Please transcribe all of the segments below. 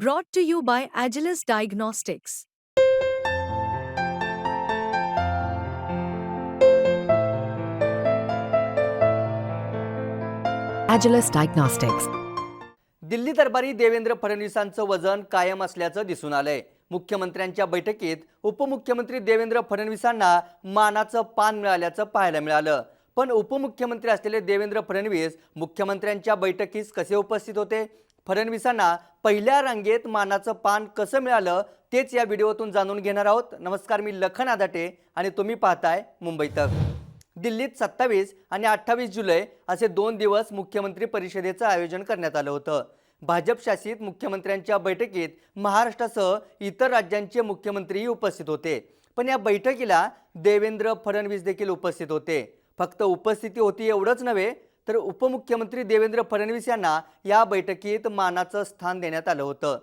Brought to you by Agilus Diagnostics. Agilus Diagnostics. Delhi दरबारी देवेंद्र फडणवीसांचं वजन कायम असल्याचं दिसून आलंय मुख्यमंत्र्यांच्या बैठकीत उपमुख्यमंत्री देवेंद्र फडणवीसांना मानाचं पान मिळाल्याचं पाहायला मिळालं पण उपमुख्यमंत्री असलेले देवेंद्र फडणवीस मुख्यमंत्र्यांच्या बैठकीस कसे उपस्थित होते फडणवीसांना पहिल्या रांगेत मानाचं पान कसं मिळालं तेच या व्हिडिओतून जाणून घेणार आहोत. नमस्कार मी लखन आदाटे आणि तुम्ही पाहताय मुंबई तक. दिल्लीत सत्तावीस आणि अठ्ठावीस जुलै असे दोन दिवस मुख्यमंत्री परिषदेचं आयोजन करण्यात आलं होतं. भाजपशासित मुख्यमंत्र्यांच्या बैठकीत महाराष्ट्रासह इतर राज्यांचे मुख्यमंत्रीही उपस्थित होते. पण या बैठकीला देवेंद्र फडणवीस देखील उपस्थित होते. फक्त उपस्थिती होती एवढंच नव्हे तर उपमुख्यमंत्री देवेंद्र फडणवीस यांना या बैठकीत मानाचं स्थान देण्यात आलं होतं.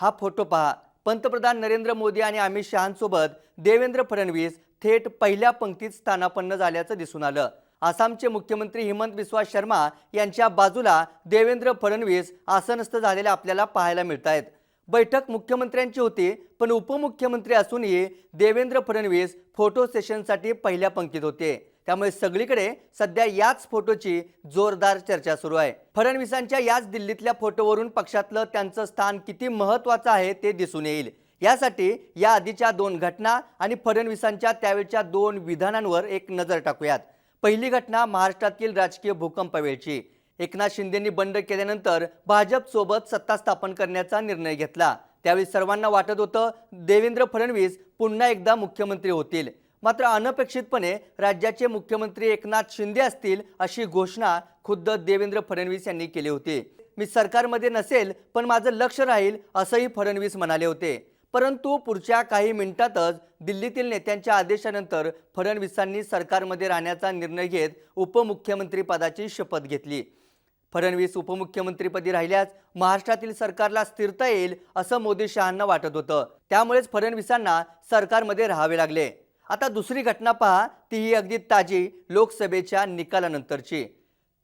हा फोटो पहा. पंतप्रधान नरेंद्र मोदी आणि अमित शहांसोबत देवेंद्र फडणवीस थेट पहिल्या पंक्तीत स्थानापन्न झाल्याचं दिसून आलं. आसामचे मुख्यमंत्री हिमंत बिस्वा शर्मा यांच्या बाजूला देवेंद्र फडणवीस आसनस्थ झालेले आपल्याला पाहायला मिळत आहेत बैठक मुख्यमंत्र्यांची होती पण उपमुख्यमंत्री असूनही देवेंद्र फडणवीस फोटो सेशनसाठी पहिल्या पंक्तीत होते. त्यामुळे सगळीकडे सध्या याच फोटोची जोरदार चर्चा सुरू आहे. फडणवीसांच्या याच दिल्लीतल्या फोटोवरून पक्षातलं त्यांचं स्थान किती महत्वाचं आहे ते दिसून येईल. यासाठी या आधीच्या दोन घटना आणि फडणवीसांच्या त्यावेळच्या दोन विधानांवर एक नजर टाकूयात. पहिली घटना महाराष्ट्रातील राजकीय भूकंप वेळची. एकनाथ शिंदेंनी बंड केल्यानंतर भाजपसोबत सत्ता स्थापन करण्याचा निर्णय घेतला. त्यावेळी सर्वांना वाटत होतं देवेंद्र फडणवीस पुन्हा एकदा मुख्यमंत्री होतील. मात्र अनपेक्षितपणे राज्याचे मुख्यमंत्री एकनाथ शिंदे असतील अशी घोषणा खुद्द देवेंद्र फडणवीस यांनी केली होती. मी सरकारमध्ये नसेल पण माझं लक्ष राहील असंही फडणवीस म्हणाले होते. परंतु पुढच्या काही मिनिटातच दिल्लीतील नेत्यांच्या आदेशानंतर फडणवीसांनी सरकारमध्ये राहण्याचा निर्णय घेत उपमुख्यमंत्रीपदाची शपथ घेतली. फडणवीस उपमुख्यमंत्रीपदी राहिल्यास महाराष्ट्रातील सरकारला स्थिरता येईल असं मोदी शहांना वाटत होतं. त्यामुळेच फडणवीसांना सरकारमध्ये राहावे लागले. आता दुसरी घटना पहा तीही अगदी ताजी लोकसभेच्या निकालानंतरची.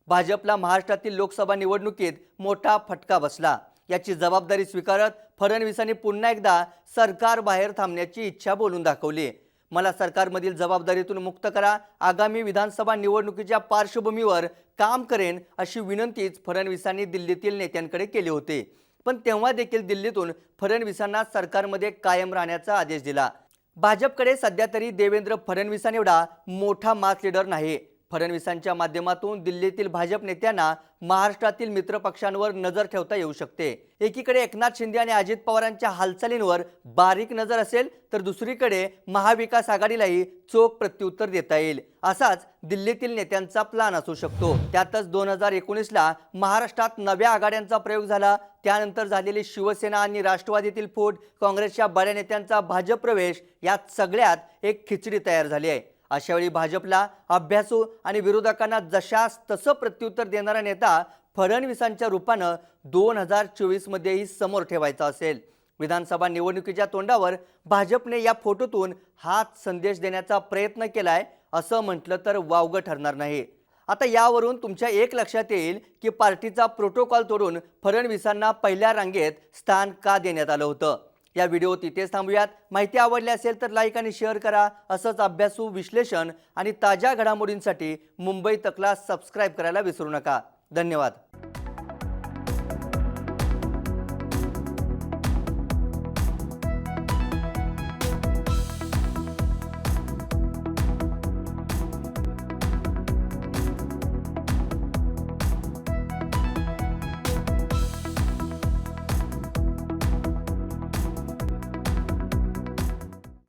भाजपला महाराष्ट्रातील लोकसभा निवडणुकीत मोठा फटका बसला. याची जबाबदारी स्वीकारत फडणवीसांनी पुन्हा एकदा सरकार बाहेर थांबण्याची इच्छा बोलून दाखवली. मला सरकारमधील जबाबदारीतून मुक्त करा आगामी विधानसभा निवडणुकीच्या पार्श्वभूमीवर काम करेन अशी विनंतीच फडणवीसांनी दिल्लीतील नेत्यांकडे केली होती. पण तेव्हा देखील दिल्लीतून फडणवीसांना सरकारमध्ये कायम राहण्याचा आदेश दिला. भाजपकडे सध्या तरी देवेंद्र फडणवीसांएवढा मोठा मास लीडर नाही. फडणवीसांच्या माध्यमातून दिल्लीतील भाजप नेत्यांना महाराष्ट्रातील मित्रपक्षांवर नजर ठेवता येऊ शकते. एकीकडे एकनाथ शिंदे आणि अजित पवारांच्या हालचालींवर बारीक नजर असेल तर दुसरीकडे महाविकास आघाडीलाही चोख प्रत्युत्तर देता येईल. असाच दिल्लीतील नेत्यांचा प्लान असू शकतो. त्यातच दोन हजार एकोणीसला महाराष्ट्रात नव्या आघाड्यांचा प्रयोग झाला. त्यानंतर झालेली शिवसेना आणि राष्ट्रवादीतील फूट काँग्रेसच्या बड्या नेत्यांचा भाजप प्रवेश यात सगळ्यात एक खिचडी तयार झाली आहे. अशावेळी भाजपला अभ्यासू आणि विरोधकांना जशास तसं प्रत्युत्तर देणारा नेता फडणवीसांच्या रूपानं दोन हजार चोवीसमध्येही समोर ठेवायचा असेल. विधानसभा निवडणुकीच्या तोंडावर भाजपने या फोटोतून हाच संदेश देण्याचा प्रयत्न केलाय असं म्हटलं तर वावगं ठरणार नाही. आता यावरून तुमच्या एक लक्षात येईल की पार्टीचा प्रोटोकॉल तोडून फडणवीसांना पहिल्या रांगेत स्थान का देण्यात आलं होतं? या व्हिडिओ तिथेच थांबूयात. माहिती आवडली असेल तर लाईक आणि शेअर करा. असंच अभ्यासू विश्लेषण आणि ताज्या घडामोडींसाठी मुंबई तकला सबस्क्राईब करायला विसरू नका. धन्यवाद.